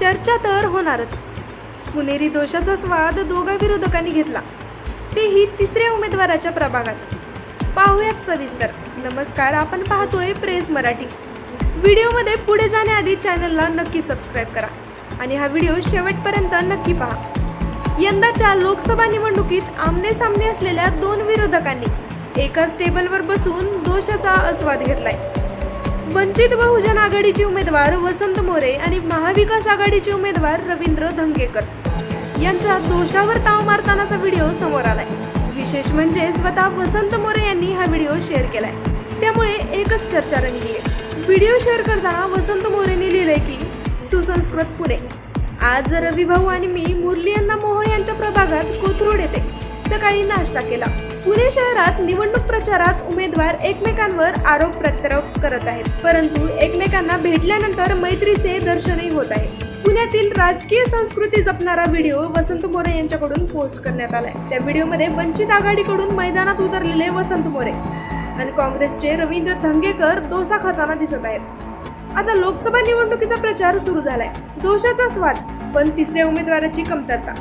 चर्चा तर होणारच. पुणेरी दोषाचा स्वाद दोघा विरोधकांनी घेतला. तेही तिसऱ्या उमेदवाराच्या प्रभागात. पाहूयात सविस्तर. नमस्कार आपण पाहतोय प्रेस मराठी. व्हिडिओमध्ये पुढे जाण्याआधी चॅनलला नक्की सबस्क्राईब करा आणि हा व्हिडिओ शेवटपर्यंत नक्की पहा. यंदाच्या लोकसभा निवडणुकीत आमने सामने असलेल्या दोन विरोधकांनी एकाच टेबलवर बसून दोषाचा आस्वाद घेतलाय. वंचित बहुजन आघाडीचे उमेदवार वसंत मोरे आणि महाविकास आघाडीचे उमेदवार रवींद्र धंगेकर. यांचा दोषावर ताव मारतानाचा व्हिडिओ समोर आलाय. विशेष म्हणजे स्वतः वसंत मोरे यांनी हा व्हिडिओ शेअर केलाय. त्यामुळे एकच चर्चा रंगली आहे व्हिडिओ शेअर करताना वसंत मोरेने लिहिलंय की सुसंस्कृत पुणे. आज रवी भाऊ आणि मी मुरली यांना मोहोळ यांच्या प्रभागात कोथरूड येते. सकाळी नाश्ता केला. पुणे शहरात निवडणूक प्रचारात उमेदवार एकमेकांवर आरोप प्रत्यारोप करत आहेत. परंतु एकमेकांना भेटल्यानंतर मैत्रीचे दर्शनही होत आहे. पुण्यातील राजकीय संस्कृती जपणारा व्हिडिओ वसंत मोरे यांच्याकडून पोस्ट करण्यात आलाय. त्या व्हिडिओमध्ये वंचित आघाडीकडून मैदानात उतरलेले वसंत मोरे आणि काँग्रेसचे रवींद्र धंगेकर डोसा खाताना दिसत आहेत. आता लोकसभा निवडणुकीचा प्रचार सुरू झालाय. दोषाचा स्वाद पण तिसऱ्या उमेदवाराची कमतरता.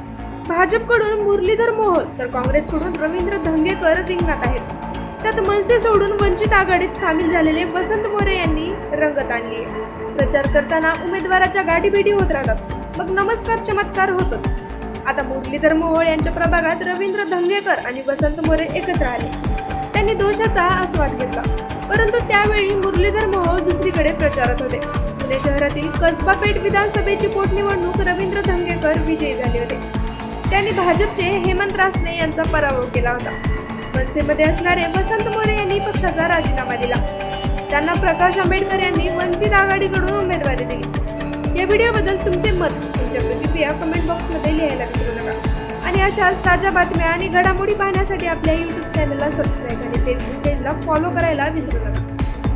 भाजपकडून मुरलीधर मोहोळ तर काँग्रेसकडून रवींद्र धंगेकर रिंगणात आहेत. त्यात मनसे सोडून वंचित आघाडीत सामील झालेले वसंत मोरे यांनी रंगत आणली आहे प्रचार करताना उमेदवाराच्या गाठीभेटी होत राहतात. मग नमस्कार चमत्कार होतोच. आता मुरलीधर मोहोळ यांच्या प्रभागात रवींद्र धंगेकर आणि वसंत मोरे एकत्र आले. त्यांनी दोषाचा आस्वाद घेतला. परंतु त्यावेळी मुरलीधर मोहोळ दुसरीकडे प्रचारात होते. पुणे शहरातील कसबा पेठ विधानसभेची पोटनिवडणूक रवींद्र धंगेकर विजयी झाले होते. त्यांनी भाजपचे हेमंत रासने यांचा पराभव केला होता. मनसेमध्ये असणारे वसंत मोरे यांनी पक्षाचा राजीनामा दिला. त्यांना प्रकाश आंबेडकर यांनी वंचित आघाडीकडून उमेदवारी दिली. या व्हिडिओबद्दल तुमचे मत तुमच्या प्रतिक्रिया कमेंट बॉक्समध्ये लिहायला विसरू नका. आणि अशाच ताज्या बातम्या आणि घडामोडी पाहण्यासाठी आपल्या यूट्यूब चॅनलला सबस्क्राईब आणि फेसबुक पेजला फॉलो करायला विसरू नका.